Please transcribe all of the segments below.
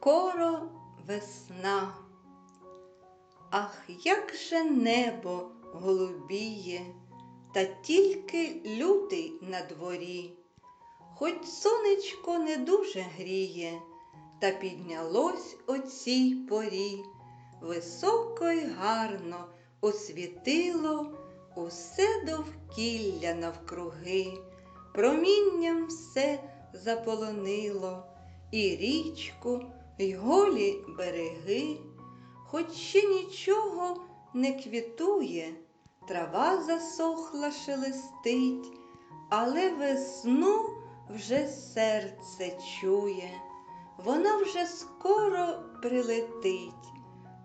скоро весна. Ах, як же небо голубіє, та тільки лютий на дворі, хоч сонечко не дуже гріє, та піднялось о цій порі, високо й гарно освітило усе довкілля навкруги, промінням все заполонило і річку, й голі береги, хоч ще нічого не квітує, трава засохла шелестить, але весну вже серце чує, вона вже скоро прилетить.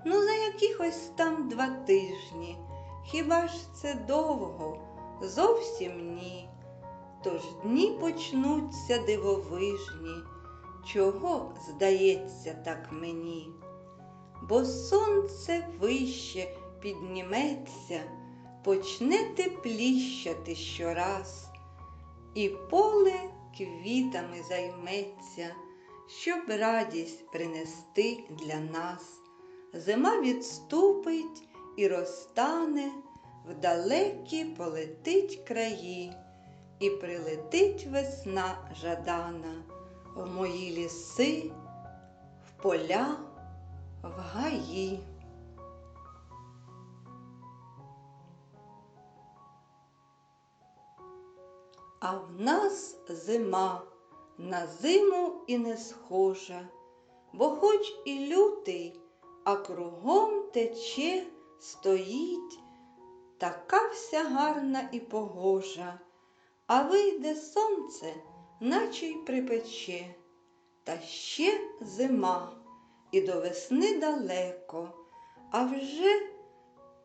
Ну, за якихось там два тижні. Хіба ж це довго? Зовсім ні. Тож дні почнуться дивовижні. Чого здається так мені? Бо сонце вище підніметься, почне тепліщати щораз, і поле квітами займеться, щоб радість принести для нас. Зима відступить і розтане, вдалекі полетить краї, і прилетить весна жадана в мої ліси, в поля, в гаї. А в нас зима на зиму і не схожа, бо хоч і лютий, а кругом тече, стоїть, така вся гарна і погожа, а вийде сонце, наче й припече, та ще зима, і до весни далеко, а вже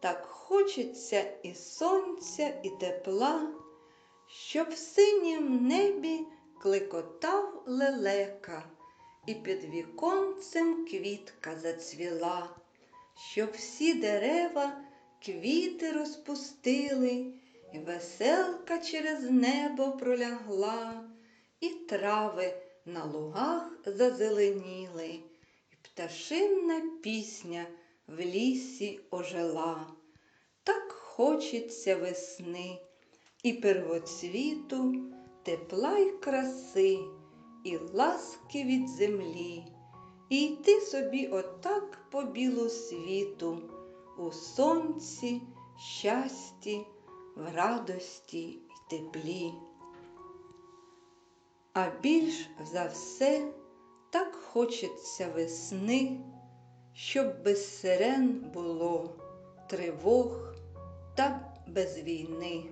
так хочеться і сонця, і тепла, щоб в синім небі клекотав лелека, і під віконцем квітка зацвіла, щоб всі дерева квіти розпустили, і веселка через небо пролягла, і трави на лугах зазеленіли, і пташинна пісня в лісі ожила. Так хочеться весни і первоцвіту, тепла й краси, і ласки від землі, і йти собі отак по білу світу, у сонці, щасті, в радості й теплі. А більш за все так хочеться весни, щоб без сирен було тривог та без війни.